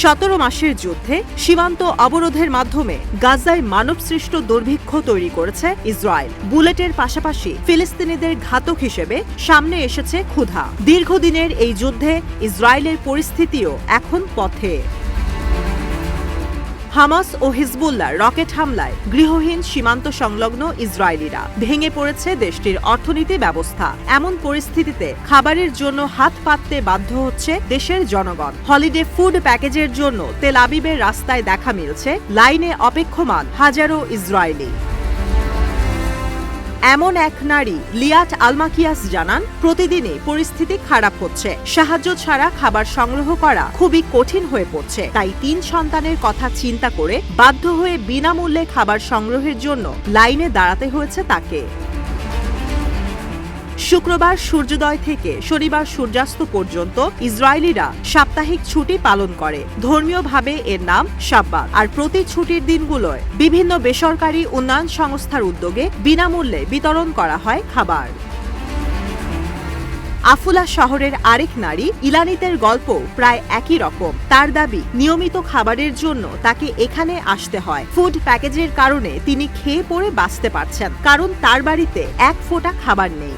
সতেরো মাসের যুদ্ধে সীমান্ত অবরোধের মাধ্যমে গাজায় মানবসৃষ্ট দুর্ভিক্ষ তৈরি করেছে ইসরায়েল। বুলেটের পাশাপাশি ফিলিস্তিনিদের ঘাতক হিসেবে সামনে এসেছে ক্ষুধা। দীর্ঘদিনের এই যুদ্ধে ইসরায়েলের পরিস্থিতিও এখন পথে। হামাস ও হিজবুল্লার রকেট হামলায় গৃহহীন সীমান্ত সংলগ্ন ইসরায়েলিরা। ভেঙে পড়েছে দেশটির অর্থনীতি ব্যবস্থা। এমন পরিস্থিতিতে খাবারের জন্য হাত পাততে বাধ্য হচ্ছে দেশের জনগণ। হলিডে ফুড প্যাকেজের জন্য তেল আবিবের রাস্তায় দেখা মিলছে। লাইনে অপেক্ষমান হাজারো ইসরায়েলি। এমন এক নারী লিয়াট আলমাকিয়াস জানান, প্রতিদিনই পরিস্থিতি খারাপ হচ্ছে। সাহায্য ছাড়া খাবার সংগ্রহ করা খুবই কঠিন হয়ে পড়ছে। তাই তিন সন্তানের কথা চিন্তা করে বাধ্য হয়ে বিনামূল্যে খাবার সংগ্রহের জন্য লাইনে দাঁড়াতে হয়েছে তাকে। শুক্রবার সূর্যোদয় থেকে শনিবার সূর্যাস্ত পর্যন্ত ইসরায়েলিরা সাপ্তাহিক ছুটি পালন করে। ধর্মীয়ভাবে এর নাম সাব্বাত। আর প্রতি ছুটির দিনগুলোয় বিভিন্ন বেসরকারি উন্নয়ন সংস্থার উদ্যোগে বিনামূল্যে বিতরণ করা হয় খাবার। আফুলা শহরের আরেক নারী ইলানিতের গল্প প্রায় একই রকম। তার দাবি, নিয়মিত খাবারের জন্য তাকে এখানে আসতে হয়। ফুড প্যাকেজের কারণে তিনি খেয়ে পড়ে বাঁচতে পারছেন। কারণ তার বাড়িতে এক ফোঁটা খাবার নেই।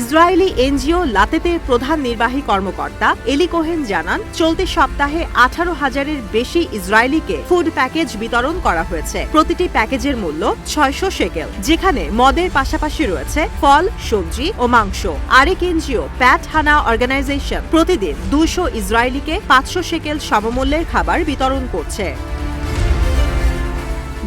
ইসরায়েলি এনজিও লাতেতের প্রধান নির্বাহী কর্মকর্তা এলি কোহেন জানান, চলতি সপ্তাহে আঠারো হাজারের বেশি ইসরায়েলিকে ফুড প্যাকেজ বিতরণ করা হয়েছে। প্রতিটি প্যাকেজের মূল্য ছয়শো শেকেল যেখানে মদের পাশাপাশি রয়েছে ফল, সবজি ও মাংস। আরেক এনজিও, প্যাট হানা অর্গানাইজেশন, প্রতিদিন দুশো ইসরায়েলিকে পাঁচশো শেকেল সমমূল্যের খাবার বিতরণ করছে।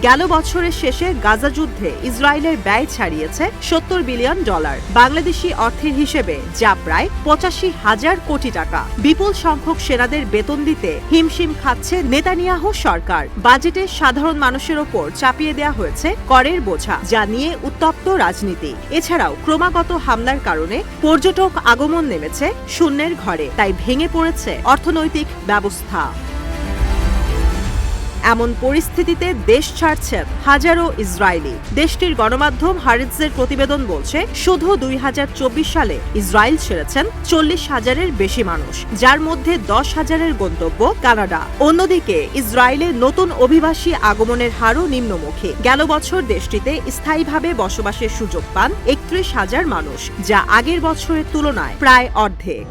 গেল বছরের শেষে গাজা যুদ্ধে ইসরায়েলের ব্যয় ছাড়িয়েছে সত্তর বিলিয়ন ডলার। বাংলাদেশি অর্থের হিসেবে যা প্রায় পঁচাশি হাজার কোটি টাকা। বিপুল সংখ্যক সেনাদের বেতন দিতে হিমশিম খাচ্ছে নেতানিয়াহু সরকার। বাজেটে সাধারণ মানুষের ওপর চাপিয়ে দেওয়া হয়েছে করের বোঝা, যা নিয়ে উত্তপ্ত রাজনীতি। এছাড়াও ক্রমাগত হামলার কারণে পর্যটক আগমন নেমেছে শূন্যের ঘরে, তাই ভেঙে পড়েছে অর্থনৈতিক ব্যবস্থা। এমন পরিস্থিতিতে দেশ ছাড়ছেন হাজারো ইসরায়েলি। দেশটির গণমাধ্যম হারিজের প্রতিবেদন বলছে, শুধু দুই হাজার চব্বিশ সালে ইসরায়েল ছেড়েছেন চল্লিশ হাজারের বেশি মানুষ, যার মধ্যে দশ হাজারের গন্তব্য কানাডা। অন্যদিকে, ইসরায়েলে নতুন অভিবাসী আগমনের হারও নিম্নমুখী। গেল বছর দেশটিতে স্থায়ীভাবে বসবাসের সুযোগ পান একত্রিশ হাজার মানুষ, যা আগের বছরের তুলনায় প্রায় অর্ধেক।